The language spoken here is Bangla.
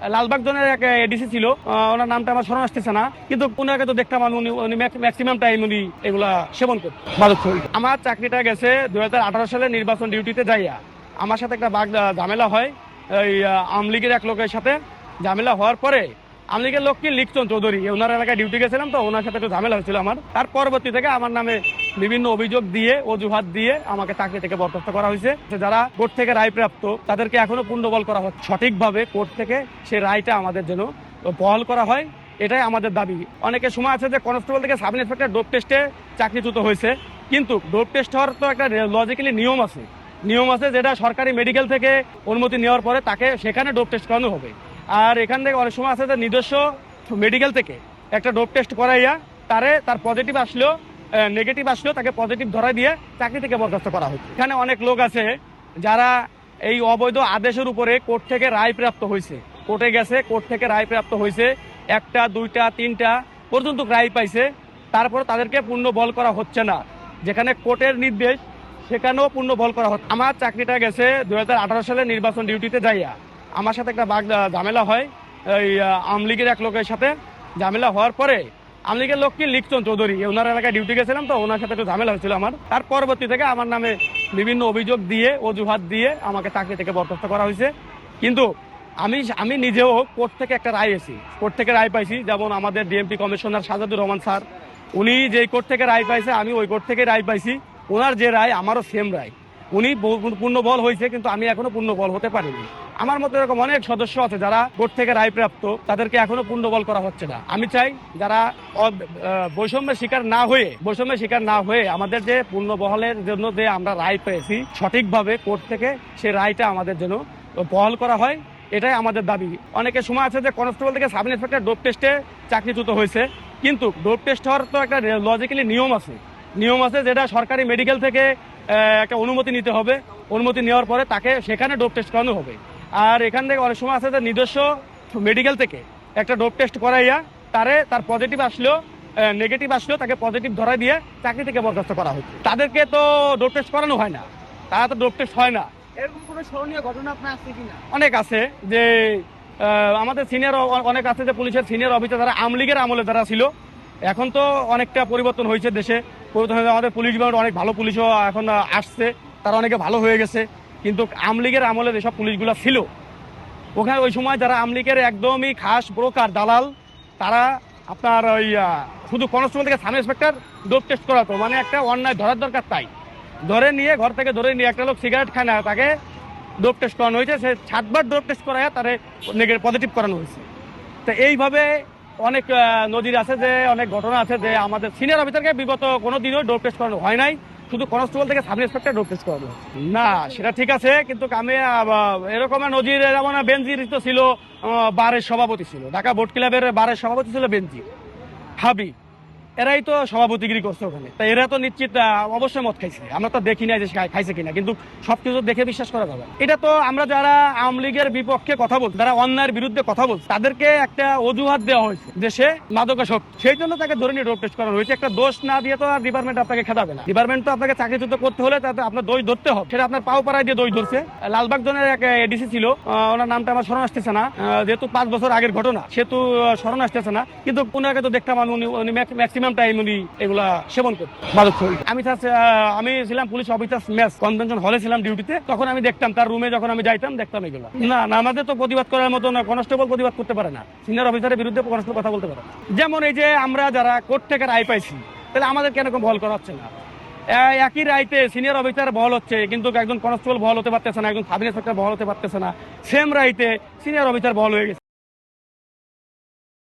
লালবাগ জোনের এক এডিসি ছিল। ওনার নামটা আমার স্মরণ আসতেছে না। কিন্তু ওনাকে তো দেখতাম আমি উনি উনি ম্যাক্সিমাম টাইম উনি এগুলা সেবন করতেন। আমার চাকরিটা গেছে দুই হাজার আঠারো সালে নির্বাচন ডিউটিতে যাইয়া। আমার সাথে একটা বাগ ঝামেলা হয়। এই আওয়ামী লীগের এক লোকের সাথে ঝামেলা হওয়ার পরে আওয়ামী লীগের লোক কি লিখচন চৌধুরী? ওনার এলাকায় ডিউটি গেছিলাম তো ওনার সাথে একটু ঝামেলা হয়েছিল আমার। তার পরবর্তী থেকে আমার নামে বিভিন্ন অভিযোগ দিয়ে, অজুহাত দিয়ে আমাকে চাকরি থেকে বরখাস্ত করা হয়েছে। যারা কোর্ট থেকে রায় প্রাপ্ত তাদেরকে এখনও পূর্ণবল করা হচ্ছে। সঠিকভাবে কোর্ট থেকে সেই রায়টা আমাদের জন্য বহাল করা হয়। এটাই আমাদের দাবি। অনেকের সময় আছে যে কনস্টেবল থেকে সাব ইন্সপেক্টর ডোপ টেস্টে চাকরিচ্যুত হয়েছে। কিন্তু ডোপ টেস্ট হওয়ার তো একটা লজিক্যালি নিয়ম আছে। নিয়ম আছে যেটা সরকারি মেডিকেল থেকে অনুমতি নেওয়ার পরে তাকে সেখানে ডোপ টেস্ট করানো হবে। আর এখান থেকে অনেক সময় আছে যে নিজস্ব মেডিকেল থেকে একটা ডোপ টেস্ট করাইয়া তারে তার পজিটিভ আসলেও নেগেটিভ আসলেও তাকে পজিটিভ ধরাই দিয়ে চাকরি থেকে বরখাস্ত করা হচ্ছে এখানে অনেক লোক আছে যারা এই অবৈধ আদেশের উপরে কোর্ট থেকে রায় প্রাপ্ত হয়েছে। কোর্টে গেছে, কোর্ট থেকে রায় প্রাপ্ত হয়েছে। একটা, দুইটা, তিনটা পর্যন্ত রায় পাইছে। তারপর তাদেরকে পূর্ণ বল করা হচ্ছে না। যেখানে কোর্টের নির্দেশ, সেখানেও পূর্ণ বল করা হচ্ছে। আমার চাকরিটা গেছে দু হাজার আঠারো সালে নির্বাচন ডিউটিতে যাইয়া। আমার সাথে একটা বাগ ঝামেলা হয়। এই আওয়ামী লীগের এক লোকের সাথে ঝামেলা হওয়ার পরে আওয়ামী লীগের লোক কি চৌধুরী। ওনার এলাকায় ডিউটি গেছিলাম তো, ওনার সাথে একটু ঝামেলা হয়েছিল আমার। তার পরবর্তী থেকে আমার নামে বিভিন্ন অভিযোগ দিয়ে, অজুহাত দিয়ে আমাকে চাকরি থেকে বরখাস্ত করা হয়েছে। কিন্তু আমি আমি নিজেও কোর্ট থেকে একটা রায় এসি কোর্ট থেকে রায় পাইছি, যেমন আমাদের DMP commissioner Sajadur Rahman sir, উনি যেই কোর্ট থেকে রায় পাইছে, আমি ওই কোর্ট থেকে রায় পাইছি। ওনার যে রায়, আমারও সেম রায়। উনি পূর্ণ বল হয়েছে, কিন্তু আমি এখনও পূর্ণ বল হতে পারিনি। আমার মতো এরকম অনেক সদস্য আছে যারা কোর্ট থেকে রায় প্রাপ্ত তাদেরকে এখনও পূর্ণ বল করা হচ্ছে না। আমি চাই যারা বৈষম্যের শিকার না হয়ে, বৈষম্যের শিকার না হয়ে আমাদের যে পূর্ণ বহালের জন্য যে আমরা রায় পেয়েছি, সঠিকভাবে কোর্ট থেকে সেই রায়টা আমাদের জন্য বহাল করা হয়, এটাই আমাদের দাবি। অনেকের সময় আছে যে কনস্টেবল থেকে সাব ইন্সপেক্টর ডোপ টেস্টে চাকরিচ্যুত হয়েছে, কিন্তু ডোপ টেস্ট হওয়ার তো একটা লজিক্যালি নিয়ম আছে। নিয়ম আছে যেটা সরকারি মেডিকেল থেকে একটা অনুমতি নিতে হবে, অনুমতি নেওয়ার পরে তাকে সেখানে ডোপ টেস্ট করানো হবে। আর এখান থেকে অনেক সময় আছে যে নিজস্ব মেডিকেল থেকে একটা ডোপ টেস্ট করাইয়া তারে তার পজিটিভ আসলেও নেগেটিভ আসলেও তাকে পজিটিভ ধরাই দিয়ে চাকরি থেকে বরখাস্ত করা হচ্ছে তাদেরকে তো ডোপ টেস্ট করানো হয় না। তারা তো ডোপ টেস্ট হয় না। এরকম কোনো স্মরণীয় ঘটনা আপনার আছে কিনা? অনেক আছে যে আমাদের সিনিয়র অনেক আছে যে পুলিশের সিনিয়র অফিসার যারা আমলিগের আমলে যারা ছিল এখন তো অনেকটা পরিবর্তন হয়েছে দেশে। পরিবর্তন হয়েছে আমাদের পুলিশ বিভাগ অনেক ভালো পুলিশও এখন আসছে। তারা অনেকে ভালো হয়ে গেছে। কিন্তু আমলিগের আমলে যেসব পুলিশগুলো ছিল, ওখানে ওই সময় যারা আমলিগের একদমই খাস ব্রোকার দালাল, তারা আপনার ওই শুধু কনস্টেবল থেকে সাব ইন্সপেক্টর ডোপ টেস্ট করাতো। মানে একটা অন্যায় ধরার দরকার তাই। ধরে নিয়ে, ঘর থেকে ধরে নিয়ে একটা লোক সিগারেট খায় না, তাকে ডোপ টেস্ট করানো হয়েছে। সে সাতবার ডোপ টেস্ট করায়, তারে পজিটিভ করানো হয়েছে। তো এইভাবে অনেক নজির আছে যে, অনেক ঘটনা আছে যে আমাদের সিনিয়র অফিসারকে বিগত কোনো দিনও ডোপ টেস্ট করানো হয় নাই। শুধু কনস্টেবল থেকে সাব ইন্সপেক্টর রোড টেস্ট করানো না, সেটা ঠিক আছে, কিন্তু আমি এরকম নজির যেমন বেনজির তো ছিল বারের সভাপতি ছিল। ঢাকা বোর্ড ক্লাবের বারের সভাপতি ছিল বেনজি। হাবি। এরাই তো সভাপতিগিরি করছে ওখানে। তা এরা তো নিশ্চিত অবশ্যই মদ খাইছে। আমরা তো দেখি না যে খাইছে কিনা, কিন্তু সবকিছু দেখে বিশ্বাস করা যাবে। এটা তো আমরা যারা আওয়ামী লীগের বিপক্ষে কথা বলছি, যারা অন্যায়ের বিরুদ্ধে কথা বলছে, তাদেরকে একটা অজুহাত দেওয়া হয়েছে যে সে মাদকাসক্ত সেই জন্য তাকে ধরে নিয়ে ডোপ টেস্ট করানো হয়েছে। একটা দোষ না দিয়ে তো আর ডিপার্টমেন্ট আপনাকে খেদাবে না। ডিপার্টমেন্ট তো আপনাকে চাকরিচ্যুত করতে হলে তাতে আপনার দোষ ধরতে হবে। সেটা আপনার পাও পাড়ায় দিয়ে দোষ ধরছে। লালবাগ জনের এক এডিসি ছিল ওনার নামটা আমার স্মরণ আসতেছে না। যেহেতু পাঁচ বছর আগের ঘটনা, সেহেতু স্মরণ আসতেছে না। কিন্তু ওনাকে তো দেখতাম আমি, উনি- উনি ম্যাক্সিমাম টাইম উনি এগুলা সেবন করতেন আমি আমি ছিলাম পুলিশ কনভেনশন হলে ছিলাম ডিউটিতে। তখন আমি দেখতাম, তার রুমে যখন আমি যাইতাম, দেখতাম না আমাদের তো প্রতিবাদ করার মতো না, কনস্টেবল প্রতিবাদ করতে পারে না। সিনিয়র অফিসারের বিরুদ্ধে কনস্টেবল কথা বলতে পারে যেমন এই যে আমরা যারা কোর্ট থেকে রায় পাইছি, তাহলে আমাদের কেন বহল করা হচ্ছে না? একই রাইতে সিনিয়র অফিসার বহল হচ্ছে, কিন্তু একজন কনস্টেবল বহল হতে পারতেছে না, একজন সাব ইন্সপেক্টর বহল হতে পারতেছে না। সেম রাইতে সিনিয়র অফিসার বহল হয়ে গেছে।